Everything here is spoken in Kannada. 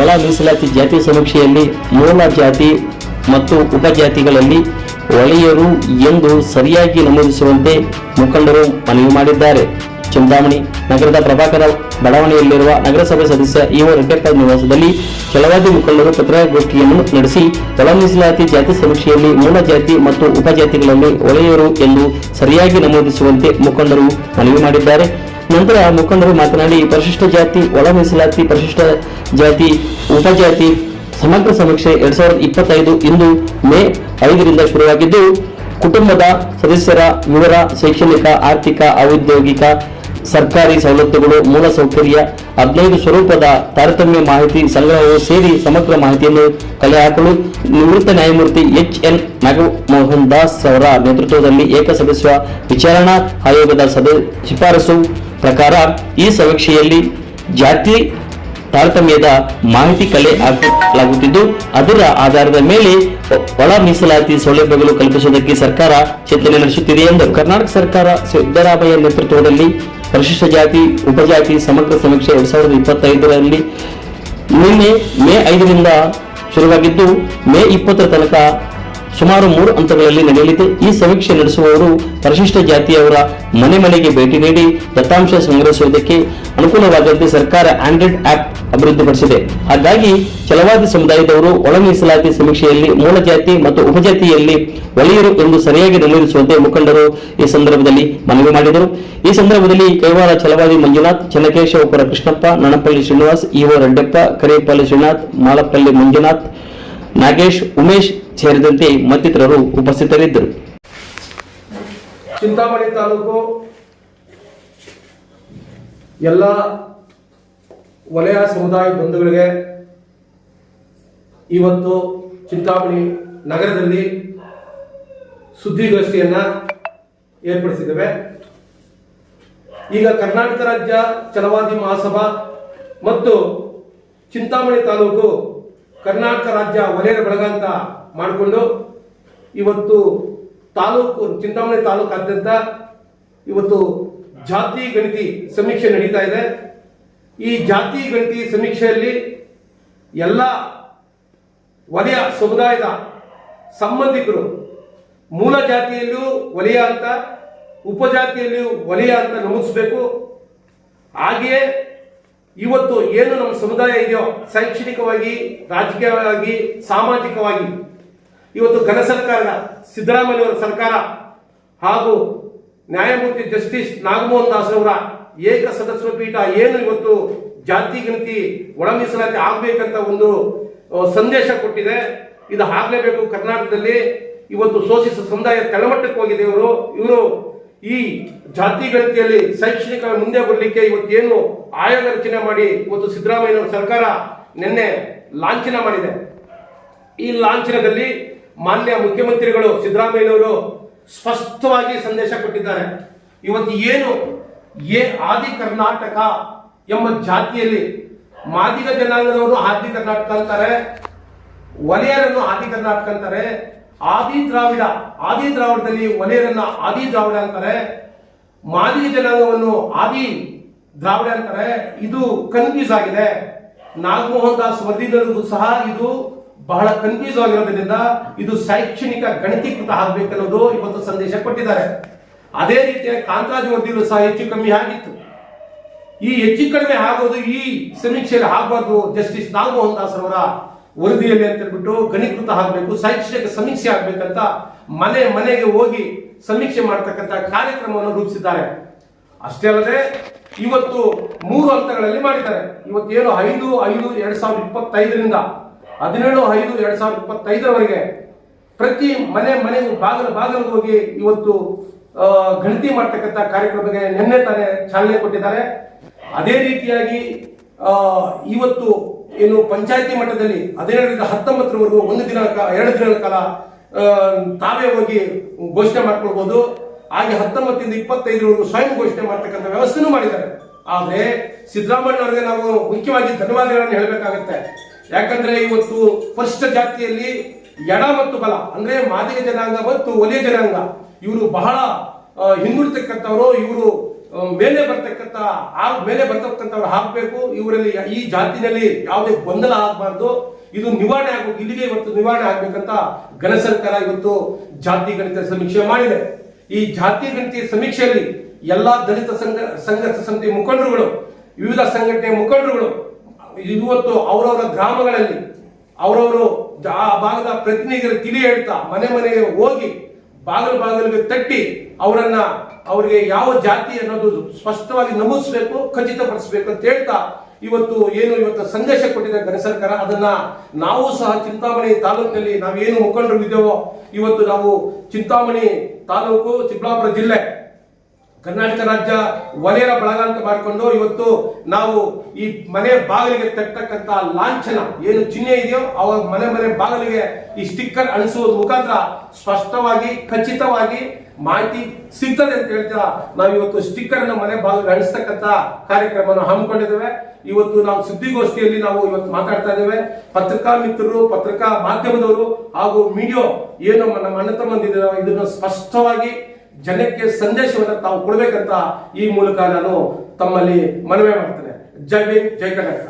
ಒಳ ಮೀಸಲಾತಿ ಜಾತಿ ಸಮೀಕ್ಷೆಯಲ್ಲಿ ಮೂಲ ಜಾತಿ ಮತ್ತು ಉಪಜಾತಿಗಳಲ್ಲಿ ಒಳೆಯರು ಎಂದು ಸರಿಯಾಗಿ ನಮೂದಿಸುವಂತೆ ಮುಖಂಡರು ಮನವಿ ಮಾಡಿದ್ದಾರೆ. ಚಿಂತಾಮಣಿ ನಗರದ ಪ್ರಭಾಕರ ಬಡಾವಣೆಯಲ್ಲಿರುವ ನಗರಸಭೆ ಸದಸ್ಯ ಇಒ ರೆಡ್ಡಪ್ಪ ನಿವಾಸದಲ್ಲಿ ಕೆಲವಾದಿ ಮುಖಂಡರು ಪತ್ರಿಕಾಗೋಷ್ಠಿಯನ್ನು ನಡೆಸಿ ಒಳ ಮೀಸಲಾತಿ ಜಾತಿ ಸಮೀಕ್ಷೆಯಲ್ಲಿ ಮೂಲ ಜಾತಿ ಮತ್ತು ಉಪಜಾತಿಗಳಲ್ಲಿ ಒಳೆಯರು ಎಂದು ಸರಿಯಾಗಿ ನಮೂದಿಸುವಂತೆ ಮುಖಂಡರು ಮನವಿ ಮಾಡಿದ್ದಾರೆ. ನಂತರ ಮುಖಂಡರು ಮಾತನಾಡಿ, ಪರಿಶಿಷ್ಟ ಜಾತಿ, ಒಳ ಮೀಸಲಾತಿ, ಪರಿಶಿಷ್ಟ ಜಾತಿ ಉಪಜಾತಿ ಸಮಗ್ರ ಸಮೀಕ್ಷೆ ಎರಡ್ ಸಾವಿರದ ಇಪ್ಪತ್ತೈದು ಇಂದು ಮೇ ಐದರಿಂದ ಶುರುವಾಗಿದ್ದು, ಕುಟುಂಬದ ಸದಸ್ಯರ ವಿವರ, ಶೈಕ್ಷಣಿಕ, ಆರ್ಥಿಕ, ಔದ್ಯೋಗಿಕ, ಸರ್ಕಾರಿ ಸವಲತ್ತುಗಳು ಮೂಲಸೌಕರ್ಯ ಹದಿನೈದು ಸ್ವರೂಪದ ತಾರತಮ್ಯ ಮಾಹಿತಿ ಸಂಗ್ರಹವು ಸೇರಿ ಸಮಗ್ರ ಮಾಹಿತಿಯನ್ನು ಕಲೆ ಹಾಕಲು ನಿವೃತ್ತ ನ್ಯಾಯಮೂರ್ತಿ ಎಚ್ ಎನ್ ನಾಗಮೋಹನ್ ದಾಸ್ ಅವರ ನೇತೃತ್ವದಲ್ಲಿ ಏಕಸದಸ್ಯ ವಿಚಾರಣಾ ಆಯೋಗದ ಸಭೆ ಶಿಫಾರಸು ಪ್ರಕಾರ ಈ ಸಮೀಕ್ಷೆಯಲ್ಲಿ ಜಾತಿ ತಾರತಮ್ಯದ ಮಾಹಿತಿ ಕಲೆ ಹಾಕಲಾಗುತ್ತಿದ್ದು ಅದರ ಆಧಾರದ ಮೇಲೆ ಒಳ ಮೀಸಲಾತಿ ಸೌಲಭ್ಯಗಳು ಕಲ್ಪಿಸುವುದಕ್ಕೆ ಸರ್ಕಾರ ಚಿಂತನೆ ನಡೆಸುತ್ತಿದೆ ಎಂದು ಕರ್ನಾಟಕ ಸರ್ಕಾರ ಸಿದ್ದರಾಮಯ್ಯ ನೇತೃತ್ವದಲ್ಲಿ ಪರಿಶಿಷ್ಟ ಜಾತಿ, ಉಪಜಾತಿ ಸಮಗ್ರ ಸಮೀಕ್ಷೆ ಎರಡ್ ಸಾವಿರದ ಇಪ್ಪತ್ತೈದರಲ್ಲಿ ನಿನ್ನೆ ಮೇ ಐದರಿಂದ ಶುರುವಾಗಿದ್ದು, ಮೇ ಇಪ್ಪತ್ತರ ತನಕ ಸುಮಾರು ಮೂರು ಹಂತಗಳಲ್ಲಿ ನಡೆಯಲಿದೆ. ಈ ಸಮೀಕ್ಷೆ ನಡೆಸುವವರು ಪರಿಶಿಷ್ಟ ಜಾತಿಯವರ ಮನೆ ಮನೆಗೆ ಭೇಟಿ ನೀಡಿ ದತ್ತಾಂಶ ಸಂಗ್ರಹಿಸುವುದಕ್ಕೆ ಅನುಕೂಲವಾದಂತೆ ಸರ್ಕಾರ ಆಂಡ್ರಾಯ್ಡ್ ಆಪ್ ಅಭಿವೃದ್ಧಿಪಡಿಸಿದೆ. ಹಾಗಾಗಿ ಛಲವಾದಿ ಸಮುದಾಯದವರು ಒಳ ಮೀಸಲಾತಿ ಸಮೀಕ್ಷೆಯಲ್ಲಿ ಮೂಲ ಜಾತಿ ಮತ್ತು ಉಪಜಾತಿಯಲ್ಲಿ ಒಳೆಯರು ಎಂದು ಸರಿಯಾಗಿ ನಮೂದಿಸುವಂತೆ ಮುಖಂಡರು ಈ ಸಂದರ್ಭದಲ್ಲಿ ಮನವಿ ಮಾಡಿದರು. ಈ ಸಂದರ್ಭದಲ್ಲಿ ಕೈವಾರ ಚಲವಾದಿ ಮಂಜುನಾಥ್ ಚನ್ನಕೇಶವಪುರ ಕೃಷ್ಣಪ್ಪ ನಣಪಲ್ಲಿ ಶ್ರೀನಿವಾಸ್, ಇಒ ರೆಡ್ಡಪ್ಪ ಕರೇಪಲ್ಲಿ ಶ್ರೀನಾಥ್ ಮಾಲಪಲ್ಲಿ ಮಂಜುನಾಥ್, ನಾಗೇಶ್, ಉಮೇಶ್ ಸೇರಿದಂತೆ ಮತ್ತಿತರರು ಉಪಸ್ಥಿತರಿದ್ದರು. ಚಿಂತಾಮಣಿ ತಾಲೂಕು ಎಲ್ಲ ವಲಯ ಸಮುದಾಯ ಬಂಧುಗಳಿಗೆ ಇವತ್ತು ಚಿಂತಾಮಣಿ ನಗರದಲ್ಲಿ ಸುದ್ದಿಗೋಷ್ಠಿಯನ್ನ ಏರ್ಪಡಿಸಿದ್ದೇವೆ. ಈಗ ಕರ್ನಾಟಕ ರಾಜ್ಯ ಚಲವಾದಿ ಮಹಾಸಭಾ ಮತ್ತು ಚಿಂತಾಮಣಿ ತಾಲೂಕು ಕರ್ನಾಟಕ ರಾಜ್ಯ ವಲಯದ ಬಳಗ ಅಂತ ಮಾಡಿಕೊಂಡು ಇವತ್ತು ತಾಲೂಕು ಚಿಂತಾಮಣಿ ತಾಲೂಕಾದ್ಯಂತ ಇವತ್ತು ಜಾತಿ ಗಣತಿ ಸಮೀಕ್ಷೆ ನಡೀತಾ ಇದೆ. ಈ ಜಾತಿ ಗಣತಿ ಸಮೀಕ್ಷೆಯಲ್ಲಿ ಎಲ್ಲ ವಲಯ ಸಮುದಾಯದ ಸಂಬಂಧಿಕರು ಮೂಲ ಜಾತಿಯಲ್ಲಿಯೂ ವಲಯ ಅಂತ ಉಪಜಾತಿಯಲ್ಲಿಯೂ ವಲಯ ಅಂತ ನಮೂದಿಸಬೇಕು. ಹಾಗೆಯೇ ಇವತ್ತು ಏನು ನಮ್ಮ ಸಮುದಾಯ ಇದೆಯೋ, ಶೈಕ್ಷಣಿಕವಾಗಿ, ರಾಜಕೀಯವಾಗಿ, ಸಾಮಾಜಿಕವಾಗಿ, ಇವತ್ತು ಘನ ಸರ್ಕಾರದ ಸಿದ್ದರಾಮಯ್ಯವರ ಸರ್ಕಾರ ಹಾಗೂ ನ್ಯಾಯಮೂರ್ತಿ ಜಸ್ಟಿಸ್ ನಾಗಮೋಹನ್ ದಾಸ್ ಅವರ ಏಕ ಸದಸ್ಯ ಪೀಠ ಏನು ಇವತ್ತು ಜಾತಿ ಗಣತಿ ಒಳ ಮೀಸಲಾತಿ ಆಗ್ಬೇಕಂತ ಒಂದು ಸಂದೇಶ ಕೊಟ್ಟಿದೆ. ಇದು ಆಗ್ಲೇಬೇಕು ಕರ್ನಾಟಕದಲ್ಲಿ. ಇವತ್ತು ಶೋಷಿತ ಸಮುದಾಯ ತಳಮಟ್ಟಕ್ಕೆ ಹೋಗಿದೆ ಇವರು. ಇವರು ಈ ಜಾತಿ ಗಣತಿಯಲ್ಲಿ ಶೈಕ್ಷಣಿಕ ಮುಂದೆ ಬರಲಿಕ್ಕೆ ಇವತ್ತೇನು ಆಯೋಗ ರಚನೆ ಮಾಡಿ ಇವತ್ತು ಸಿದ್ದರಾಮಯ್ಯ ಸರ್ಕಾರ ನಿನ್ನೆ ಲಾಂಛನ ಮಾಡಿದೆ. ಈ ಲಾಂಛನದಲ್ಲಿ ಮಾನ್ಯ ಮುಖ್ಯಮಂತ್ರಿಗಳು ಸಿದ್ದರಾಮಯ್ಯನವರು ಸ್ಪಷ್ಟವಾಗಿ ಸಂದೇಶ ಕೊಟ್ಟಿದ್ದಾರೆ. ಇವತ್ತು ಏನು ಏ ಆದಿ ಕರ್ನಾಟಕ ಎಂಬ ಜಾತಿಯಲ್ಲಿ ಮಾದಿಗ ಜನಾಂಗದವರು ಆದಿ ಕರ್ನಾಟಕ ಅಂತಾರೆ, ವಲಯರನ್ನು ಆದಿ ಕರ್ನಾಟಕ ಅಂತಾರೆ ಆದಿ ದ್ರಾವಿಡ, ಆದಿ ದ್ರಾವಿಡದಲ್ಲಿ ಒಲೆಯರನ್ನ ಆದಿ ದ್ರಾವಿಡ ಅಂತಾರೆ. ಮಾದಿಗ ಜನಾಂಗವನ್ನು ಆದಿ ದ್ರಾವಿಡ ಅಂತಾರೆ. ಇದು ಕನ್ಫ್ಯೂಸ್ ಆಗಿದೆ. ನಾಗಮೋಹನ್ ದಾಸ್ ವರದಿಗಳಿಗೂ ಸಹ ಇದು ಬಹಳ ಕನ್ಫ್ಯೂಸ್ ಆಗಿರೋದ್ರಿಂದ ಇದು ಶೈಕ್ಷಣಿಕ ಗಣಕೀಕೃತ ಆಗ್ಬೇಕನ್ನೋದು ಇವತ್ತು ಸಂದೇಶ ಕೊಟ್ಟಿದ್ದಾರೆ. ಅದೇ ರೀತಿಯ ಕಾಂತರಾಜ್ ವರದಿಗಳು ಸಹ ಹೆಚ್ಚು ಕಮ್ಮಿ ಆಗಿತ್ತು. ಈ ಹೆಚ್ಚು ಕಡಿಮೆ ಆಗೋದು ಈ ಸಮೀಕ್ಷೆಯಲ್ಲಿ ಆಗಬಾರ್ದು ಜಸ್ಟಿಸ್ ನಾಗಮೋಹನ್ ದಾಸ್ ಅವರ ವರದಿಯಲ್ಲಿ ಅಂತ ಹೇಳ್ಬಿಟ್ಟು ಗಣೀಕೃತ ಆಗಬೇಕು ಶೈಕ್ಷಣಿಕ ಸಮೀಕ್ಷೆ ಆಗ್ಬೇಕಂತ ಮನೆ ಮನೆಗೆ ಹೋಗಿ ಸಮೀಕ್ಷೆ ಮಾಡತಕ್ಕಂತ ಕಾರ್ಯಕ್ರಮವನ್ನು ರೂಪಿಸಿದ್ದಾರೆ. ಅಷ್ಟೇ ಅಲ್ಲದೆ ಇವತ್ತು ಮೂರು ಹಂತಗಳಲ್ಲಿ ಮಾಡಿದ್ದಾರೆ. ಇವತ್ತೇನು ಐದು ಐದು, ಎರಡ್ ಸಾವಿರದ ಇಪ್ಪತ್ತೈದರಿಂದ, ಹದಿನೇಳು, ಐದು, ಎರಡ್ ಸಾವಿರದ ಇಪ್ಪತ್ತೈದರವರೆಗೆ ಪ್ರತಿ ಮನೆ ಮನೆಗೂ ಬಾಗಿಲು ಬಾಗಿಲು ಹೋಗಿ ಇವತ್ತು ಗಣತಿ ಮಾಡ್ತಕ್ಕಂಥ ಕಾರ್ಯಕ್ರಮಕ್ಕೆ ನಿನ್ನೆ ತಾನೇ ಚಾಲನೆ ಕೊಟ್ಟಿದ್ದಾರೆ. ಅದೇ ರೀತಿಯಾಗಿ ಇವತ್ತು ಏನು ಪಂಚಾಯತಿ ಮಟ್ಟದಲ್ಲಿ ಹದಿನೇಳರಿಂದ ಹತ್ತೊಂಬತ್ತರವರೆಗೂ ಒಂದು ದಿನ ಎರಡು ದಿನಗಳ ಕಾಲ ತಾವೇ ಹೋಗಿ ಘೋಷಣೆ ಮಾಡ್ಕೊಳ್ಬಹುದು ಹಾಗೆ ಹತ್ತೊಂಬತ್ತರಿಂದ ಇಪ್ಪತ್ತೈದರವರೆಗೂ ಸ್ವಯಂ ಘೋಷಣೆ ಮಾಡ್ತಕ್ಕಂಥ ವ್ಯವಸ್ಥೆನೂ ಮಾಡಿದ್ದಾರೆ. ಆದರೆ ಸಿದ್ದರಾಮಯ್ಯ ಅವರಿಗೆ ನಾವು ಮುಖ್ಯವಾಗಿ ಧನ್ಯವಾದಗಳನ್ನು ಹೇಳಬೇಕಾಗತ್ತೆ. ಯಾಕಂದ್ರೆ ಇವತ್ತು ಪರಿಶಿಷ್ಟ ಜಾತಿಯಲ್ಲಿ ಎಡ ಮತ್ತು ಬಲ, ಅಂದ್ರೆ ಮಾದಿಗ ಜನಾಂಗ ಮತ್ತು ಒಲೆ ಜನಾಂಗ, ಇವರು ಬಹಳ ಹಿಂದುಳಿತಕ್ಕಂಥವರು, ಇವರು ಮೇಲೆ ಬರ್ತಕ್ಕಂಥ ಆ ಮೇಲೆ ಬರ್ತಕ್ಕಂಥವ್ರು ಹಾಕಬೇಕು. ಇವರಲ್ಲಿ ಈ ಜಾತಿನಲ್ಲಿ ಯಾವುದೇ ಗೊಂದಲ ಆಗಬಾರ್ದು. ಇದು ನಿವಾರಣೆ ಆಗಬೇಕು. ಇಲ್ಲಿಗೆ ಇವತ್ತು ನಿವಾರಣೆ ಆಗ್ಬೇಕಂತ ಘನ ಸರ್ಕಾರ ಇವತ್ತು ಜಾತಿ ಗಣಿತ ಸಮೀಕ್ಷೆ ಮಾಡಿದೆ. ಈ ಜಾತಿ ಗಣಿತ ಸಮೀಕ್ಷೆಯಲ್ಲಿ ಎಲ್ಲಾ ದಲಿತ ಸಂಘ, ಸಂಘರ್ಷ ಸಮಿತಿ ಮುಖಂಡರುಗಳು, ವಿವಿಧ ಸಂಘಟನೆ ಮುಖಂಡರುಗಳು, ಇವತ್ತು ಅವರವರ ಗ್ರಾಮಗಳಲ್ಲಿ ಅವರವರು ಆ ಭಾಗದ ಪ್ರತಿನಿಧಿಗಳು ತಿಳಿ ಹೇಳ್ತಾ ಮನೆ ಮನೆಗೆ ಹೋಗಿ ಬಾಗಿಲು ಬಾಗಿಲಿಗೆ ತಟ್ಟಿ ಅವರನ್ನ ಅವರಿಗೆ ಯಾವ ಜಾತಿ ಅನ್ನೋದು ಸ್ಪಷ್ಟವಾಗಿ ನಮೂದಿಸಬೇಕು, ಖಚಿತಪಡಿಸಬೇಕು ಅಂತ ಹೇಳ್ತಾ ಇವತ್ತು ಏನು ಇವತ್ತು ಸಂದೇಶ ಕೊಟ್ಟಿದೆ ಗಣ ಸರ್ಕಾರ, ಅದನ್ನ ನಾವು ಸಹ ಚಿಂತಾಮಣಿ ತಾಲೂಕಿನಲ್ಲಿ ನಾವೇನು ಮುಖಂಡರು ಇದ್ದೇವೋ, ಇವತ್ತು ನಾವು ಚಿಂತಾಮಣಿ ತಾಲೂಕು ಚಿಕ್ಕಬಳ್ಳಾಪುರ ಜಿಲ್ಲೆ ಕರ್ನಾಟಕ ರಾಜ್ಯ ವಲಯರ ಬಳಗ ಅಂತ ಮಾಡಿಕೊಂಡು ಇವತ್ತು ನಾವು ಈ ಮನೆ ಬಾಗಿಲಿಗೆ ತಟ್ಟಕ್ಕಂತ ಲಾಂಛನ ಏನು ಚಿಹ್ನೆ ಇದೆಯೋ ಅವಾಗ ಮನೆ ಮನೆ ಬಾಗಿಲಿಗೆ ಈ ಸ್ಟಿಕ್ಕರ್ ಅಳಿಸುವ ಮುಖಾಂತರ ಸ್ಪಷ್ಟವಾಗಿ, ಖಚಿತವಾಗಿ ಮಾಹಿತಿ ಸಿಗ್ತದೆ ಅಂತ ಹೇಳ್ತಾ ನಾವು ಇವತ್ತು ಸ್ಟಿಕ್ಕರ್ ಅನ್ನು ಮನೆ ಬಾಗಿಲಿಗೆ ಅಳಿಸ್ತಕ್ಕಂತ ಕಾರ್ಯಕ್ರಮವನ್ನು ಹಮ್ಮಿಕೊಂಡಿದ್ದೇವೆ. ಇವತ್ತು ನಾವು ಸುದ್ದಿಗೋಷ್ಠಿಯಲ್ಲಿ ನಾವು ಇವತ್ತು ಮಾತಾಡ್ತಾ ಇದ್ದೇವೆ. ಪತ್ರಿಕಾ ಮಿತ್ರರು, ಪತ್ರಿಕಾ ಮಾಧ್ಯಮದವರು ಹಾಗೂ ಮೀಡಿಯೋ ಏನು ನಮ್ಮ ಅಣ್ಣ ತಮ್ಮಂದಿದ್ದಾರೆ ಇದನ್ನು ಸ್ಪಷ್ಟವಾಗಿ ಜನಕ್ಕೆ ಸಂದೇಶವನ್ನು ತಾವು ಕೊಡಬೇಕಂತ ಈ ಮೂಲಕ ನಾನು ತಮ್ಮಲ್ಲಿ ಮನವಿ ಮಾಡ್ತೇನೆ. ಜೈ ಭೀಮ್ ಜೈ ಕರ್ನಾಟಕ.